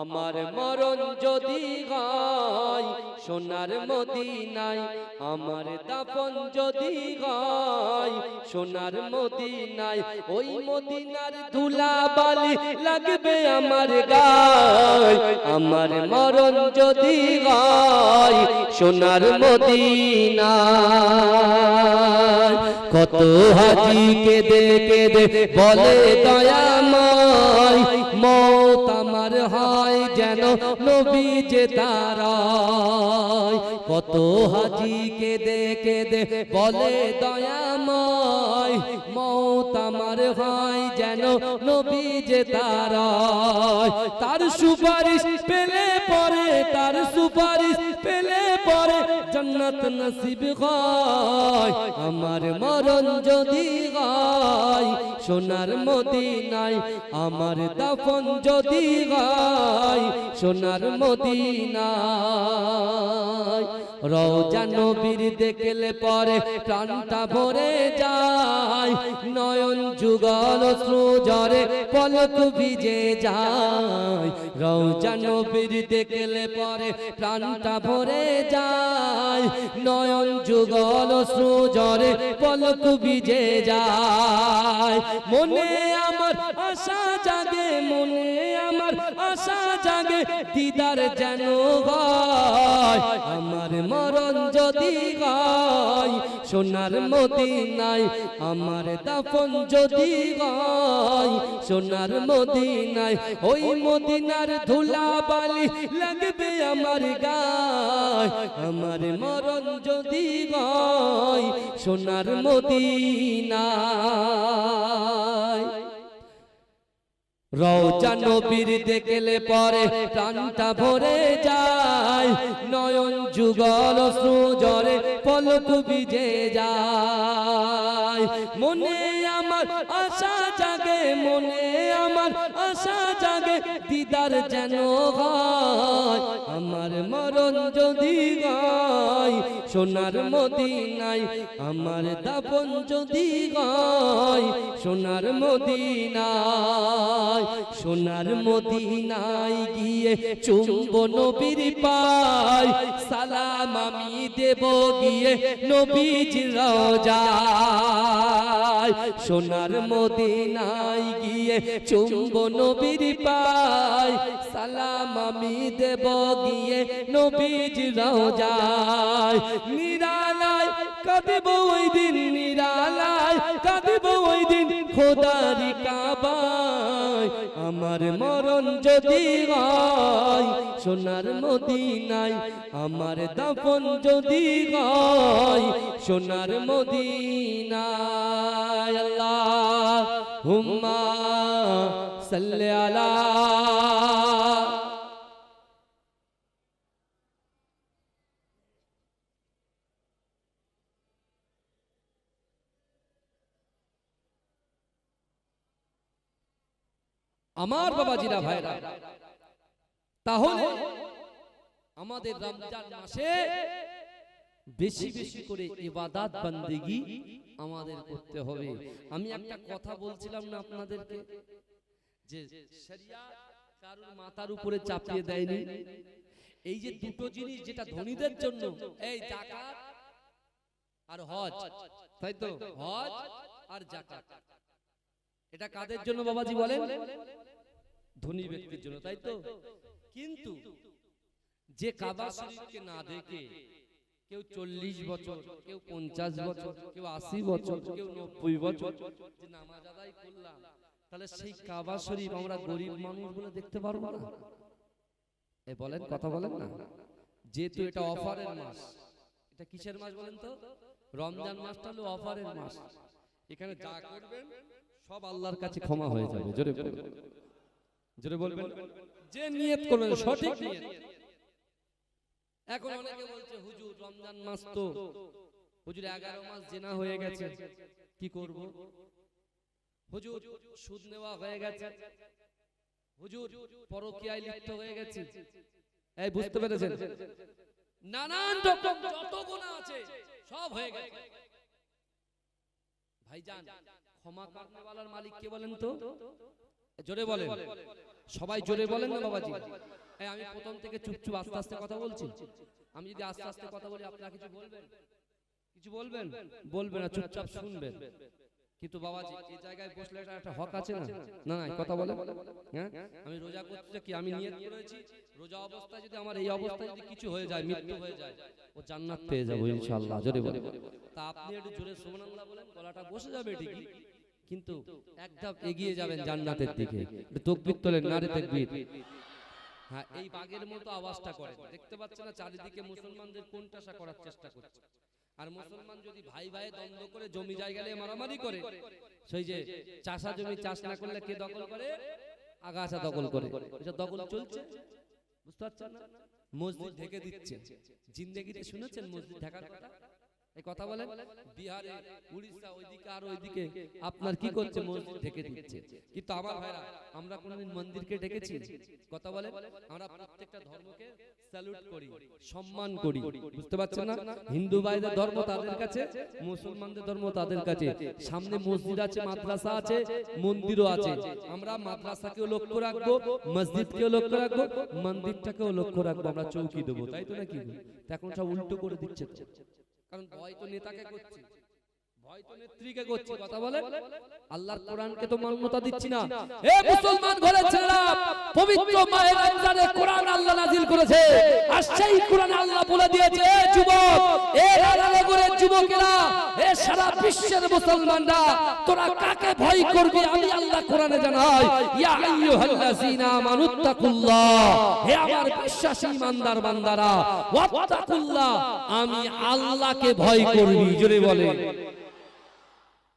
আমার মরণ যদি গায় সোনার মদিনায় আমার দাপন যদি গায় সোনার মদিনায় ওই মদিনার ধুলা বালি লাগবে আমার গায়। আমার মরণ যদি গায় সোনার মদিনায়। কত হাজি কেঁদে কেঁদে বলে দয়াময় নবী যে কত হাজি দেখে দে, বলে দয়াময়। মত আমার হয় যেন নবী যে তার সুপারিশ পেলে পরে, তার সুপারিশ পেলে জন্নত নসিব আমার মরণ যদি গায় সোনার মদিনায় আমার দাফন যদি গায় সোনার মদিনায়। রওজা নবীর দেখলে পরে প্রাণটা ভরে যায়, নয়ন যুগল সুজরে পলক ভিজে যায়। রওজা নবীর দেখলে পরে প্রাণটা ভরে যায়। নয়ন যুগল সুজরে পলক বিজে যায়। মনে আমার আশা জাগে মনে আমার আশা জাগে, দিদার যেন গায় আমার মরণ যদি গায় সোনার মদিনায় আমার দাফন যদি গায় সোনার মদিনায় ওই মদিনার ধুলা বালি লাগবে আমার গায়। আমার মরণ যদি গায় সোনার মদিনায়। রওজা নবীর দেখলে পরে প্রাণটা ভরে যায়। নয়ন যুগল সুজরে পলক বিজে যায়। মনে আমার আশা জাগে মনে আমার আশা জাগে। দিদার যেন গায় আমার মরণ যদি গায়, সোনার মদিনায় আমার দাপন যদি গায়, সোনার মদিনায় সোনার মদিনায় গিয়ে চুম্ব নবীর পাই সালাম আমি দেব গিয়ে নবীজ রওজায় সোনার মদিনায় গিয়ে চুম্ব নবীর পায়। সালাম আমি দেব গিয়ে নবীজ রওজায়। নিরালায় কাঁদব ওই দিন, নিরালায় কাঁদব ওই দিন খোদারি কাবায়, আমার মরণ যদি হয়, সোনার মদিনায় আমার দাফন যদি হয়, সোনার মদিনায় আল্লাহ হুম্মা সাল্লি আমার বাবাজিরা ভাইরা তাহলে আমাদের রমজান মাসে বেশি বেশি করে ইবাদাত বান্দেগি আমাদের করতে হবে। আমি একটা কথা বলছিলাম না আপনাদেরকে যে শরিয়াত কারুর মাথার উপরে চাপিয়ে দেয়নি। এই যে দুটো জিনিস যেটা ধনীদের জন্য এই জাকাত আর হজ। তাই তো? হজ আর জাকাত। এটা কাদের জন্য বাবাজি বলেন? ধনী ব্যক্তির জন্য তাই তো? কিন্তু যে কাবা শরীফকে না দেখে কেউ চল্লিশ বছর কেউ পঞ্চাশ বছর কেউ আশি বছর কেউ নব্বই বছর যে নামাজ আদায় করলাম তাহলে সেই কাবা শরীফ আমরা গরিব মানুষগুলো দেখতে পারব না। এ বলেন কথা বলেন না। যেহেতু এটা অফারের মাস এটা কিসের মাস বলেন তো? রমজান মাসটা হলো অফারের মাস। এখানে যা করবেন সব আল্লাহর কাছে ক্ষমা হয়ে যাবে। জোরে জোরে বলবেন? যে নিয়ত করবেন সঠিক নিয়ত। এখন অনেকে বলছে হুজুর রমজান মাস তো। হুজুর এগারো মাস জেনা হয়ে গেছে। কি করব? হুজুর সুদ নেওয়া হয়ে গেছে। হুজুর পরকীয়ায় লিপ্ত হয়ে গেছে। এই বুঝতে পেরেছেন? নানান রকম যত গুনাহ আছে সব হয়ে গেছে। ভাইজান ক্ষমা করনেওয়ালার মালিক কে বলেন তো। জোরে বলেন। সবাই জোরে বলেন না বাবাজি? এই আমি প্রথম থেকে চুপচুপ আস্তে আস্তে কথা বলছি। আমি যদি আস্তে আস্তে কথা বলি আপনারা কিছু বলবেন? কিছু বলবেন? বলবেন না চুপচাপ শুনবেন। কিন্তু বাবাজি এই জায়গায় বসলে এটা একটা হক আছে না? না না কথা বলে হ্যাঁ? আমি রোজা করতে কি আমি নিয়ত করেছি? রোজা অবস্থায় যদি আমার এই অবস্থায় যদি কিছু হয়ে যায় মৃত্যু হয়ে যায় ও জান্নাত পেয়ে যাব ইনশাআল্লাহ জোরে বলে তা আপনি একটু জোরে সুবহানাল্লাহ বলেন গলাটা বসে যাবে ঠিকই কিন্তু এক ধাপ এগিয়ে যাবেন জান্নাতের দিকে। তকবীর তোলেন নারে তাকবীর। হ্যাঁ এই বাঘের মতো আওয়াজটা করে দেখতে পাচ্ছেন না চারিদিকে মুসলমানদের কোনটাসা করার চেষ্টা করছে। আর মুসলমান যদি ভাই ভাই দ্বন্দ্ব করে জমি জায়গা নিয়ে মারামারি করে সেই যে চাষা জমি চাষ না করলে কে দখল করে? আগাছা দখল করে। এটা দখল চলছে? বুঝতে পারছেন না? মসজিদ ঢেকে দিচ্ছে। জিন্দেগিতে শুনেছেন মসজিদ ঢাকার কথা? এই কথা বলেন? বিহারে উড়িষ্যা ওইদিকে আর ওইদিকে আপনার কি করছে? মসজিদ ঢেকে দিচ্ছে। কিন্তু আমার ভাইরা আমরা কোনোদিন মন্দিরকে ডেকেছি? কথা বলেন? আমরা প্রত্যেকটা ধর্মকে স্যালুট করি সম্মান করি। বুঝতে পারছেন না? হিন্দু ভাইদের ধর্ম তাদের কাছে মুসলমানদের ধর্ম তাদের কাছে। সামনে মসজিদ আছে মাদ্রাসা আছে মন্দিরও আছে। আমরা মাদ্রাসাকেও লক্ষ্য রাখব মসজিদকেও লক্ষ্য রাখব মন্দিরটাকেও লক্ষ্য রাখব আমরা চৌকি দেবো তাই তো নাকি? এখন সব উল্টো করে দিচ্ছে। কারণ ভয় তো নেতাকে করছে। ভয় তো নেত্রীকে করছে কথা বলে আল্লাহর কোরআনকে তো মান্যতা দিচ্ছি না। এ মুসলমান ঘরের ছেলেরা পবিত্র মাহে রমজানে কোরআন আল্লাহ নাজিল করেছে। আর সেই কোরআনে আল্লাহ বলে দিয়েছে যুবক এ রাধানগরের যুবকেরা এ সারা বিশ্বের মুসলমানরা তোরা কাকে ভয় করবি আমি আল্লাহ কোরআনে জানাই। ইয়া আইয়ুহাল্লাযীনা আমানুত্তাকুল্লাহ হে আমার বিশ্বাসী ইমানদার বান্দারা ওয়াত্তাকুল্লাহ আমি আল্লাহকে ভয় করবি জোরে বলে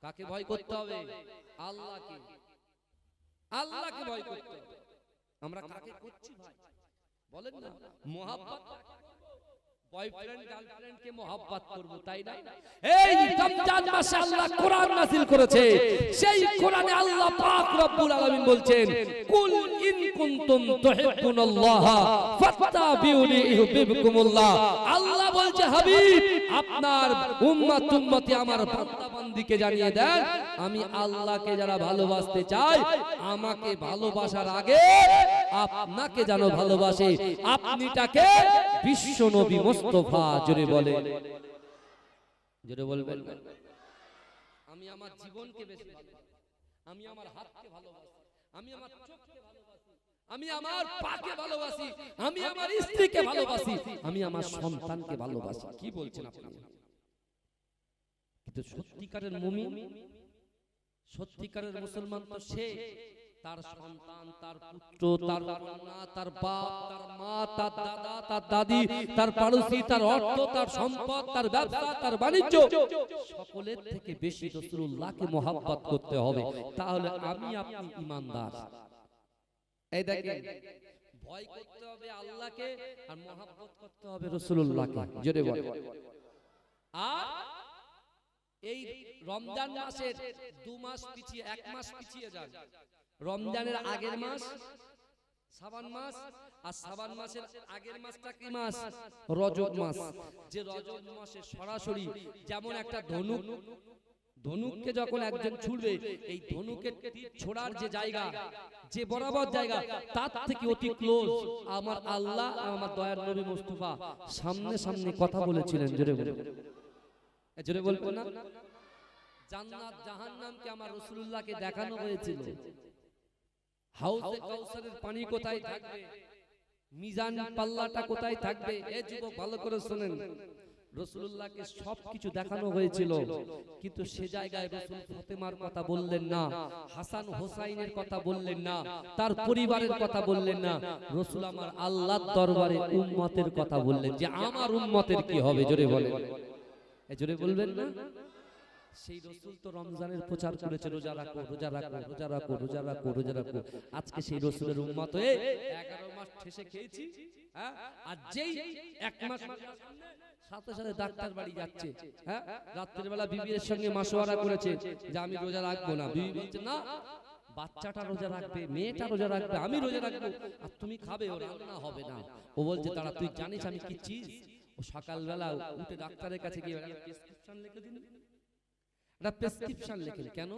কাকে ভয় করতে হবে? আল্লাহকে। আল্লাহকে ভয় করতে হবে। আমরা কাকে করছি ভাই? বলেন না। মোহাব্বত। বয়ফ্রেন্ড গার্লফ্রেন্ড কে মোহাব্বত করব তাই না? এই রমজান মাসে আল্লাহ কোরআন নাযিল করেছে। সেই কোরআনে আল্লাহ পাক রব্বুল আলামিন বলছেন কুল ইন কুনতুম তুহিব্বুনাল্লাহ ফাত্তাবিউনি ইউহিব্বুকুমুল্লাহ। আল্লাহ বলছে, হাবিব, আপনার উম্মত উম্মতি আমার বান্দাবান্দিকে জানিয়ে দেন। আমি আল্লাহকে যারা ভালোবাসতে চাই, আমাকে ভালোবাসার আগে আপনাকে যেন ভালোবাসে। আপনিটাকে বিশ্ব নবী মোস্তফা, জোরে বলে। জোরে বলবেন। আমি আমার জীবনকে বেশি আমি আমার হাতকে ভালোবাসি। আমি আমার ভালোবাসি আমি আমার পাকে ভালোবাসি আমি আমার স্ত্রীকে ভালোবাসি আমি আমার সন্তানকে ভালোবাসি কি বলছেন আপনি কিন্তু সত্যিকারের মুমিন সত্যিকারের মুসলমান তো সে তার সন্তান তার পুত্র তার কন্যা তার বাপ তার মা তার দাদা তার দাদি তার পাড়োশি তার অর্থ তার সম্পদ তার ব্যবসা তার বাণিজ্য সকলের থেকে বেশি রসুল্লাহকে মোহাব্বত করতে হবে তাহলে আমি আপনি ইমানদার এই দেখেন ভয় করতে হবে আল্লাহকে আর মোহাব্বত করতে হবে রসুল্লাহকে। জোরে বলে আর এই রমজান মাসের দু মাস পিছিয়ে এক মাস পিছিয়ে যান। রমজানের আগের মাস সাবান মাস আর সাবান মাসের আগের মাসটা কি মাস? রজব মাস। যে রজব মাসে সরাসরি যেমন একটা ধনুক ধনুককে যখন একজন ছুড়বে, এই ধনুকের ছোড়ার যে জায়গা, যে বরাবর জায়গা, তার থেকে অতি ক্লোজ আমার আল্লাহ আমার দয়ার নবী মুস্তফা সামনে সামনে কথা বলেছিলেন, জোরে বলে জোরে বলব না? জান্নাত জাহান্নামকে আমার রাসূলুল্লাহকে দেখানো হয়েছিল। হাউজে কাউসারের পানি কোথায় থাকবে? মিজান পাল্লাটা কোথায় থাকবে? এ যুবক, ভালো করে শুনেন। রসুল্লাহকে সবকিছু দেখানো হয়েছিল। কিন্তু সে জায়গায় রসুল ফাতেমার কথা বললেন না। হাসান হোসাইনের কথা বললেন না। তার পরিবারের কথা বললেন না। রসুল আমার আল্লাহর দরবারে উম্মতের কথা বললেন। যে আমার উম্মতের কি হবে? জোরে বলেন। এ জোরে বলবেন না? সেই রসুল তো রমজানের প্রচার করেছে। রোজা রাখো রোজা রাখো রোজা রাখো রোজা রাখো রোজা রাখো। আজকে সেই রসুলের উম্মত হয়ে এগারো মাস ঠেসে খেয়েছি হ্যাঁ? আর যেই এক মাস সাথে সাথে ডাক্তার বাড়ি যাচ্ছে। হ্যাঁ? রাত্রের বেলা বিবির সঙ্গে মাসোয়ারা করেছে যে আমি রোজা রাখব না। বিবি বলছে না বাচ্চাটা রোজা রাখবে মেয়েটা রোজা রাখবে আমি রোজা রাখব। আর তুমি খাবে ও রান্না হবে না। ও বলছে তারা তুই জানিস আমি কি চিজ ও সকালবেলা উঠে ডাক্তারের কাছে গিয়ে প্রেসক্রিপশন লিখে দিন একটা প্রেসক্রিপশন লেখেন কেন?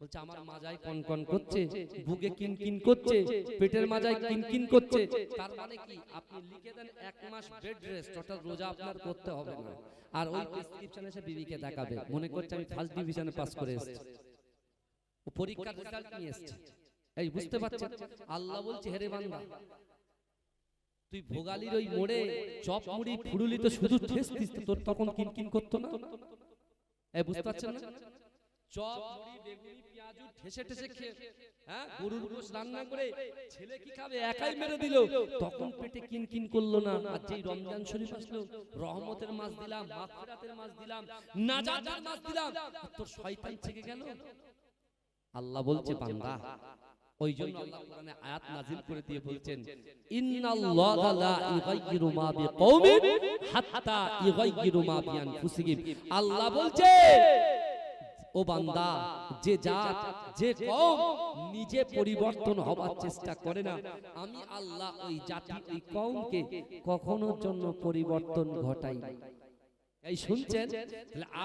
বলছে আমার মাজায় কনকন করছে বুকে কিনকিন করছে পেটের মাজায় কিনকিন করছে। তার মানে কি? আপনি লিখে দেন এক মাস বেড রেস্ট অর্থাৎ রোজা আপনার করতে হবে না। আর ওই প্রেসক্রিপশন এসে বিবিকে দেখাবে। মনে করছে আমি ফার্স্ট ডিভিশনে পাস করে এসেছি। ও পরীক্ষার রেজাল্ট নিয়ে এসেছে। এই বুঝতে পারছেন? আল্লাহ বলছে হেরে বান্দা তুই ভোগালির ওই মোড়ে চপ মুড়ি ফুড়ুলি তো শুধু ঠেস দিস তোর তখন কিনকিন করতো না? এই বুঝতে পারছেন না? চপ মুড়ি বেগুনি পেঁয়াজু ঠেসে ঠেসে খেয়ে হ্যাঁ গরুর গোশ রান্না করে ছেলে কি খাবে? একাই মেরে দিল। তখন পেটে কিন কিন করল না। আর যেই রমজান শরীফ আসলো রহমতের মাছ দিলাম মাগফিরাতের মাছ দিলাম নাজাতের মাছ দিলাম। তোর শয়তান থেকে গেল? আল্লাহ বলছে বান্দা ওই জন্য আল্লাহ কোরআনে আয়াত নাজিল করে দিয়ে বলছেন ইন্নাল্লাহা লা ইগাইয়িরু মা বিকওমিন হাত্তা ইগাইয়িরু মা বিআনফুসিহিম। আল্লাহ বলছে ও বান্দা যে জাত যে কওম নিজে পরিবর্তন হবার চেষ্টা করে না। আমি আল্লাহ ওই জাতি ওই কওমকে কখনোর জন্য পরিবর্তন ঘটাই। এই শুনছেন?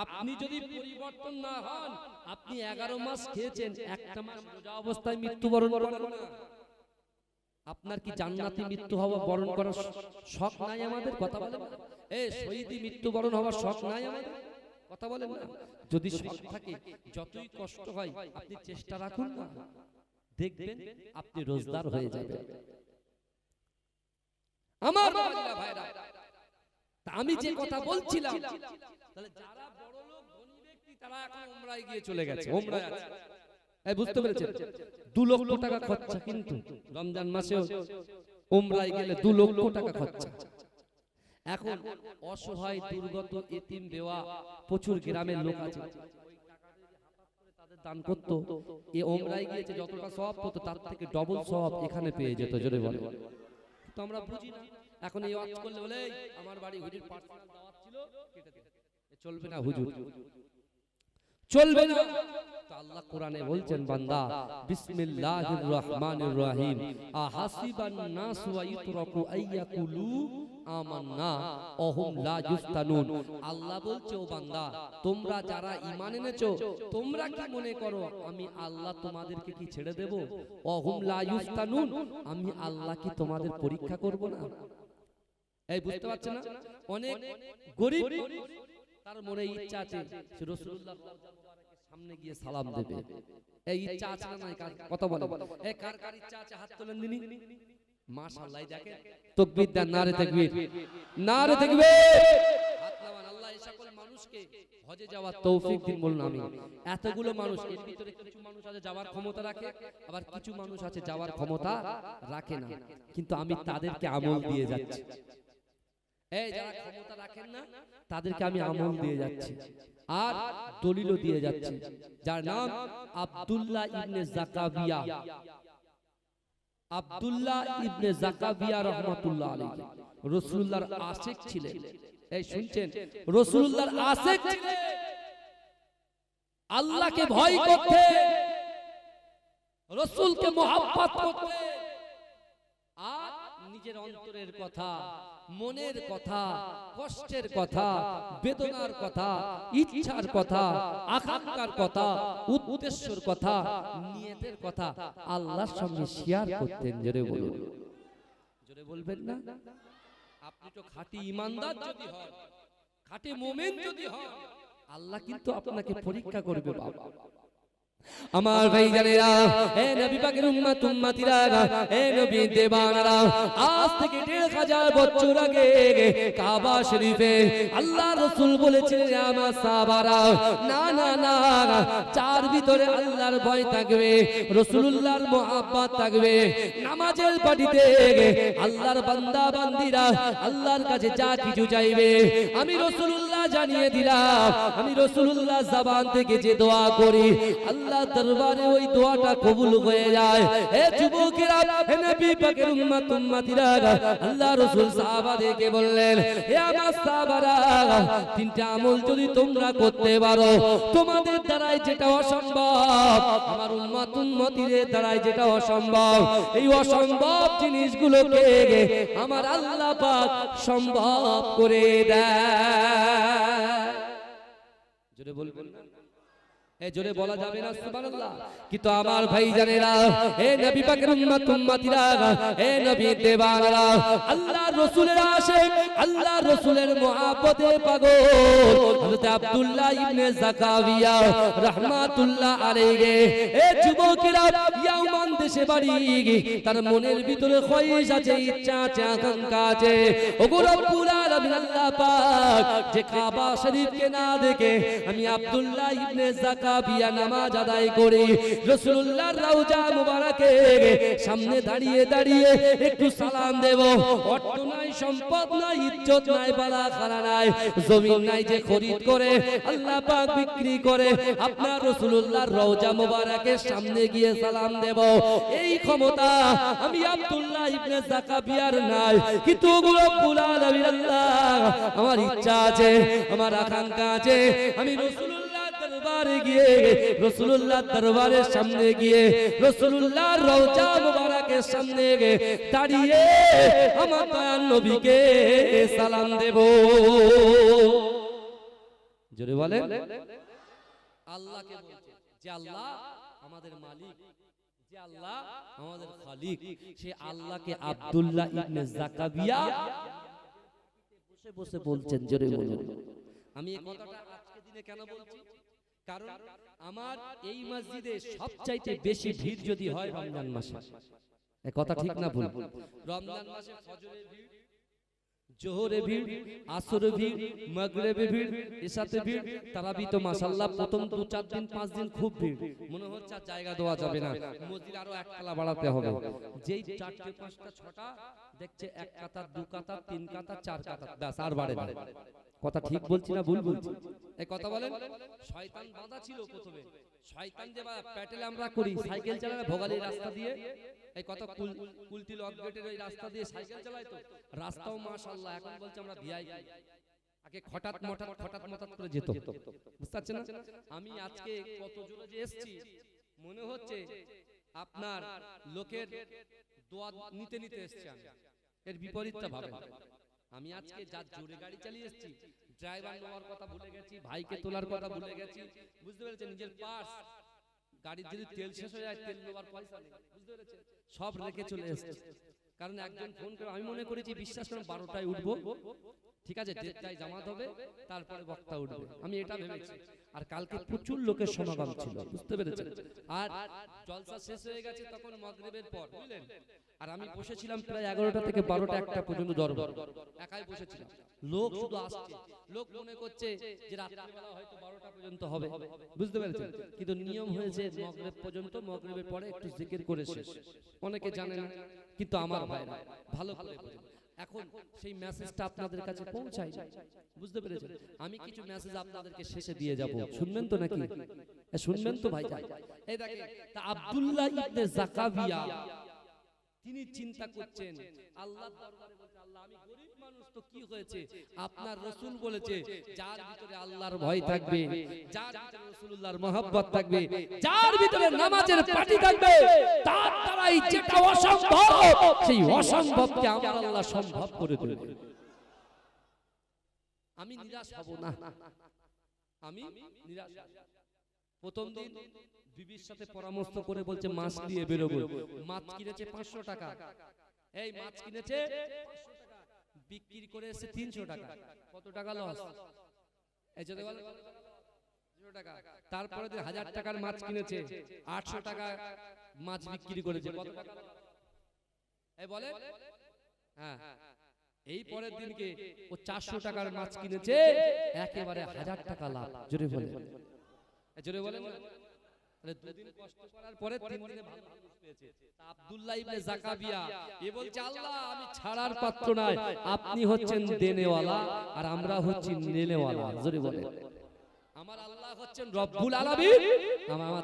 আপনি যদি পরিবর্তন না হন আপনি এগারো মাস খেয়েছেন একটা মাস রোজা অবস্থায় মৃত্যুবরণ করবেন না। আপনার কি জান্নাতি মৃত্যু হওয়া বরণ করার শখ নাই আমাদের? কথা বলেন না? এ শহীদি মৃত্যুবরণ হওয়ার শখ নাই আমাদের? কথা বলেন না যদি শখ থাকে, যতই কষ্ট হয়, আপনি চেষ্টা রাখুন না। দেখবেন আপনি রোজদার হয়ে যাবেন। আমার ভাইরা, তা আমি যে কথা বলছিলাম, তাহলে যারা বড় লোক, ধনী ব্যক্তি, তারা এখন ওমরায় গিয়ে চলে গেছে ওমরায় আছে। এই বুঝতে পেরেছেন? দু লক্ষ টাকা খরচা কিন্তু রমজান মাসে ওমরায় গেলে দু লক্ষ টাকা খরচা। এখন অসহায় দুর্গত এতিম বেওয়া প্রচুর গ্রামের লোক আছে। দান করতো এ ওমরায় গিয়েছে যতটা সব হতো তার থেকে ডবল সব এখানে পেয়ে যেত জোরে বলে। তো আমরা বুঝি না এখন এই ওয়াজ করলে বলে আমার বাড়ি হুজুর পার্সোনাল দাওয়াত ছিল কেটে দে চলবে না হুজুর। চলবে না। তো আল্লাহ কোরআনে বলছেন বান্দা বিসমিল্লাহির রহমানির রহিম। আহাসিবান নাসু আইতরাকু আইয়াকুলু আমান্না অহুম লা ইফতানুন আল্লাহ বলছে, ও বান্দা, তোমরা যারা ঈমান এনেছো, তোমরা কি মনে করো আমি আল্লাহ তোমাদেরকে কি ছেড়ে দেব? অহুম লা ইফতানুন আমি আল্লাহ কি তোমাদের পরীক্ষা করব না? এই বুঝতে পারছেন না? অনেক গরিব তার মনে ইচ্ছা আছে রাসূলুল্লাহ সামনে গিয়ে সালাম দেবে। এই ইচ্ছা আছে না কথা বলে এই কার কার ইচ্ছা আছে? হাত তোলেন দিনি মাশাআল্লাহ দেখেন তাকবীর দেন নারে তাকবীর। নারে তাকবীর। হাত আল্লাহ এই সকল মানুষকে হজে যাওয়ার তৌফিক দিন বলুন আমি এতগুলো মানুষ এর ভিতরে কিছু মানুষ আছে যাওয়ার ক্ষমতা রাখে আবার কিছু মানুষ আছে যাওয়ার ক্ষমতা রাখে না। কিন্তু আমি তাদেরকে আমল দিয়ে যাচ্ছি। এই যারা ক্ষমতা রাখেন না তাদেরকে আমি আমল দিয়ে যাচ্ছি। আর দলিলও দিয়ে যাচ্ছি। যার নাম আব্দুল্লাহ ইবনে জাকাবিয়া। আব্দুল্লাহ ইবনে জাকাবিয়া রহমাতুল্লাহ আলাইহি। রাসূলুল্লাহর আশিক ছিলেন এই শুনছেন? রাসূলুল্লাহর আশিক ছিলেন আল্লাহকে ভয় করতে, রাসূলকে মোহাব্বত করতে। নিজের অন্তরের কথা মনের কথা কষ্টের কথা বেদনার কথা ইচ্ছার কথা আকাঙ্ক্ষার কথা উদ্দেশ্যের কথা নিয়তের কথা আল্লাহর সঙ্গে শেয়ার করতেন জোরে বলুন। জোরে বলবেন না? আপনি তো খাঁটি ইমানদার যদি হন খাঁটি মোমেন যদি হন আল্লাহ কিন্তু আপনাকে পরীক্ষা করবে বাবা। আমার ভাই জানেরা, এ নবী পাকের উম্মত, উম্মতিরা, এ নবী দেবানারা, আজ থেকে দেড় হাজার বছর আগে কাবা শরীফে আল্লাহ রসুল বলেছিলেন আমার সাহাবারা, না না না, চার ভিতরে আল্লাহর ভয় থাকবে, রসুলুল্লাহর মোহাব্বত থাকবে, নামাজের পাটিতে আল্লাহর বান্দা, বান্দিরা আল্লাহর কাছে যা কিছু চাইবে, আমি রসুলুল্লাহ জানিয়ে দিলাম। আমি রসুলুল্লাহ জবান থেকে যে দোয়া করি আল্লাহ দরবারে ওই দোয়াটা কবুল হয়ে যায়। হে যুবকেরা উম্মত আল্লাহ সাহাবাদেরকে বললেন, হে আমার সাহাবারা, তিনটা আমল যদি তোমরা করতে পারো, তোমাদের দ্বারাই যেটা অসম্ভব, আমার উম্মত দ্বারাই যেটা অসম্ভব, এই অসম্ভব জিনিসগুলোকে আমার আল্লাহ পাক সম্ভব করে দেয়। জোরে বলবেন না? এ জোরে বলা যাবে না সুবহানাল্লাহ। কিন্তু আমার ভাই জানেরা এ নবী পাকের উম্মত উম্মতিরা এ নবী দেবানরা আল্লাহ রাসূলের আশিক আল্লাহ রাসূলের মুহাব্বতে পাগল। হযরত আব্দুল্লাহ ইবনে জাকারিয়া রাহমাতুল্লাহ আলাইহি এ যুবকেরা ইয়ামান দেশে বাড়ি তার মনের ভিতরে খয়েশ আছে ইচ্ছা আছে আকাঙ্ক্ষা আছে। ওগো রব্বুল আলামিন আল্লাহ যে কাবা শরীফকে না দেখে আমি আব্দুল্লাহ ইবনে জাকাবিয়া নামাজ আদায় করি। রাসূলুল্লাহর রওজা মুবারকে সামনে দাঁড়িয়ে দাঁড়িয়ে একটু সালাম দেব। নাই সম্পদ নাই, ইজ্জত নাই বালা খানা নাই, জমিন নাই যে খরিদ করে আল্লাহ পাক বিক্রি করে, আপনার রাসূলুল্লাহর রওজা মুবারকের সামনে গিয়ে সালাম দেব। এই ক্ষমতা আমি আব্দুল্লাহ ইবনে জাকাবিয়ার নাই, কিন্তু রব্বুল আলামিন আল্লাহ, আমার ইচ্ছা আছে, আমার আকাঙ্ক্ষা আছে, আমি রাসূলুল্লাহ দরবারে গিয়ে রাসূলুল্লাহ দরবারের সামনে গিয়ে, রাসূলুল্লাহর রওজা মুবারকের সামনে দাঁড়িয়ে আমার দয়ার নবীকে সালাম দেব। জোরে বলেন। আল্লাহকে বলছে, যে আল্লাহ আমাদের মালিক, যে আল্লাহ আমাদের খালিক, সে আল্লাহকে আব্দুল্লাহ ইবনে জাকাবিয়া বসে বসে বলছেন, জোরে বলুন। আমি এই কথাটা আজকে দিনে কেন বলছি? কারণ আমার এই মসজিদে সবচাইতে বেশি ভিড় যদি হয় রমজান মাসে। কথা ঠিক না ভুল? রমজান মাসে ফজরের ভিড় জোহরে ভিড় আসরে ভিড় মাগরিবে ভিড় এসাতে ভিড় তারাবি তো মাশাআল্লাহ প্রথম দু চার দিন পাঁচ দিন খুব ভিড়। মনে হচ্ছে আর জায়গা দেওয়া যাবে না। মসজিদ আরও এক কালা বাড়াতে হবে। যেই চারটে পাঁচটা ছটা দেখছে এক কাতার দু কাতার তিন কাতার চার কাতার ব্যাস আর বাড়ে না। কথা ঠিক বলছি না ভুল বলছি। এই কথা বলেন শয়তান বাঁধা ছিল প্রথমে। শয়তান যে বা প্যাটেলে আমরা করি সাইকেল চালায় ভোগালী রাস্তা দিয়ে। এই কত কুল কুলতি লক ওই রাস্তা দিয়ে সাইকেল চালায় তো। রাস্তাও মাশাআল্লাহ এখন বলছে আমরা ভিআইপি আগে খটাত মটাত খটাত মটাত করে যেত। বুঝতে পারছেন না? আমি আজকে কত জোরে যে এসেছি মনে হচ্ছে আপনার লোকের দোয়া নিতে নিতে এসেছি আমি। এর বিপরীতটা ভাবেন আমি আজকে যা জোরে গাড়ি চালিয়ে এসেছি ড্রাইভার নেওয়ার কথা ভুলে গেছি ভাইকে তোলার কথা ভুলে গেছি। বুঝতে পেরেছেন? নিজের পার্স গাড়ির যদি তেল শেষ হয়ে যায় তেল নেওয়ার পয়সা নেই। বুঝতে পেরেছেন? সব রেখে চলে এসেছি। কারণ একজন ফোন করে আমি মনে করেছি বিশ্বাস করেন বারোটায় উঠবো। ঠিক আছে দেড়টায় জামাত হবে তারপরে বক্তা উঠবে। আমি এটা ভেবেছি। আর কালকে প্রচুর লোকের সমাগম ছিল বুঝতে পেরেছেন? আর জলসা শেষ হয়ে গেছে তখন মগরিবের পর বুঝলেন? আর আমি বসেছিলাম প্রায় এগারোটা থেকে বারোটা একটা পর্যন্ত দরবার একাই বসেছিলাম। লোক শুধু আসছে। লোক মনে করছে যে রাত্রিবেলা হয়তো বারোটা পর্যন্ত হবে। বুঝতে পেরেছেন? কিন্তু নিয়ম হয়েছে মগরিব পর্যন্ত মগরিবের পরে একটু জিকির করে শেষ। অনেকে জানে না কিন্তু আমার ভাইরা ভালো করে। এখন সেই মেসেজটা আপনাদের কাছে পৌঁছাই বুঝতে পেরেছেন? আমি কিছু মেসেজ আপনাদেরকে শেষে দিয়ে যাব। শুনবেন তো নাকি? এ, শুনবেন তো ভাই এই দেখেন তা আব্দুল্লাহ ইবনে জাকাবিয়া তিনি চিন্তা করছেন আল্লাহ দরবারে বলছে আল্লাহ আমি তো কি হয়েছে? আপনার রসুল বলেছে যার ভিতরে আল্লাহর ভয় থাকবে যার ভিতরে রাসূলুল্লাহর মহব্বত থাকবে যার ভিতরে নামাজের পাটি থাকবে তার দ্বারাই যেটা অসম্ভব সেই অসম্ভবকে আমার আল্লাহ সম্ভব করে দেবে আমি নিরাশ হব না। আমি নিরাশ প্রথম দিন বিবির সাথে পরামর্শ করে বলছে মাছ নিয়ে বেরোবো। মাছ কিনেছে পাঁচশো টাকা। এই মাছ কিনেছে 500 টাকা। বিক্রি করে এসে তিনশো টাকা। কত টাকা লস এই বলে। তারপরে হাজার টাকার মাছ কিনেছে আটশো টাকা মাছ বিক্রি করেছে। কত টাকা loss? এই বলে? হ্যাঁ। এই পরের দিনকে ও চারশো টাকার মাছ কিনেছে একেবারে হাজার টাকা লাভ। জোরে বলে। জোরে বলেন না? দুদিন কষ্ট করার পরে তিন দিনে ভালো পেয়েছে। আব্দুল্লাহ ইবনে জাকাবিয়া এ বলছে, আল্লাহ, আমি ছাড়ার পাত্র নাই। আপনি হচ্ছেন দেনেওয়ালা আর আমরা হচ্ছি আল্লাহ হচ্ছেন আমার আমার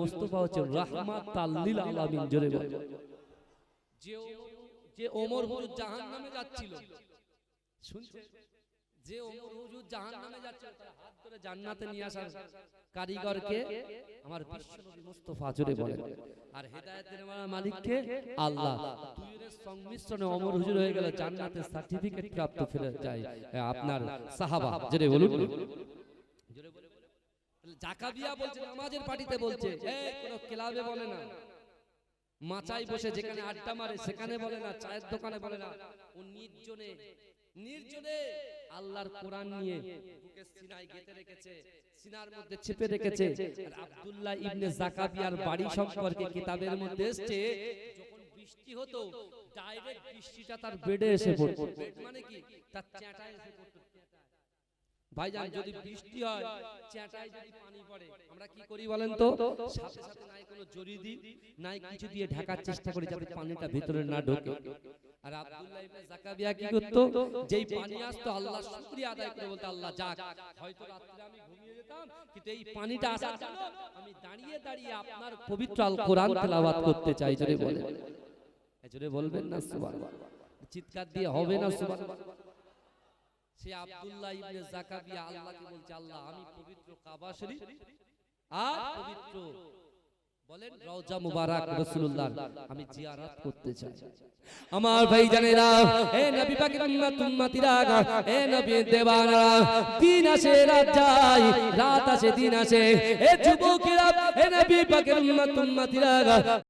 মুস্তাফা হচ্ছেন যে ওমর- হুজুর যাচ্ছিল যে ওমর হুজুর জাহান্নামে তার হাত ধরে জান্নাতে নিয়ে আসার কারিগরকে আমার বিশ্বনবী মুস্তাফা জোরে বলেন। আর হেদায়েতের মালিককে আল্লাহ দুইয়ের সংমিশ্রণে ওমর হুজুর হয়ে গেল জান্নাতের সার্টিফিকেট প্রাপ্ত ফিরে যায়। আপনার সাহাবা। বলুন। জাকাবিয়া বলছে নামাজের পার্টিতে বলছে এই কোনো ক্লাবে বলে না। মাচাই বসে যেখানে আড্ডা মারে সেখানে বলে না চায়ের দোকানে বলে না। ও নির্জনে। নির্জনে। আল্লাহর কোরআন নিয়ে বুকে সিনায় গেঁথে রেখেছে সিনার মধ্যে চেপে রেখেছে। আর আব্দুল্লাহ ইবনে জাকাবিয়ার বাড়ি সম্পর্কে কিতাবের মধ্যে এসেছে যখন বৃষ্টি হতো ডাইরেক্ট বৃষ্টিটা তার বেডে এসে পড়তো। মানে কি? তার চ্যাটায় এসে পড়তো। ভাইজান যদি বৃষ্টি হয় চ্যাটায় যদি পানি পড়ে আমরা কি করি বলেন তো? সাথে সাথে নাই কোনো দিই নাই কিছু দিয়ে ঢাকার চেষ্টা করি যাতে পানিটা ভিতরে না ঢোকে। আর আব্দুল্লাহ ইবনে কি করতো? যেই পানি আসতো আল্লাহ শুকরিয়া আদায় করে বলতো আল্লাহ যাক। হয়তো রাত্রে আমি ঘুমিয়ে যেতাম কিন্তু এই পানিটা আসার জন্য আমি দাঁড়িয়ে দাঁড়িয়ে আপনার পবিত্র আল কোরআন তেলাওয়াত করতে চাই। জোরে বলেন। জোরে বলবেন না সুবহানাল্লাহ। চিৎকার দিয়ে হবে না সুবহানাল্লাহ সে আব্দুল্লাহ ইবনে জাকাবিয়া আল্লাহকে বলছে আল্লাহ আমি পবিত্র কাবা শরীফ আর পবিত্র বলেন রওজা মুবারক রাসূলুল্লাহ আমি জিয়ারত করতে চাই। আমার ভাই জানেরা হে নবী পাকের উম্মত উম্মতিরা হে নবী দেওয়ানা দিন আসে রাত যায় রাত আসে দিন আসে। হে যুবকেরা হে নবী পাকের উম্মত উম্মতিরা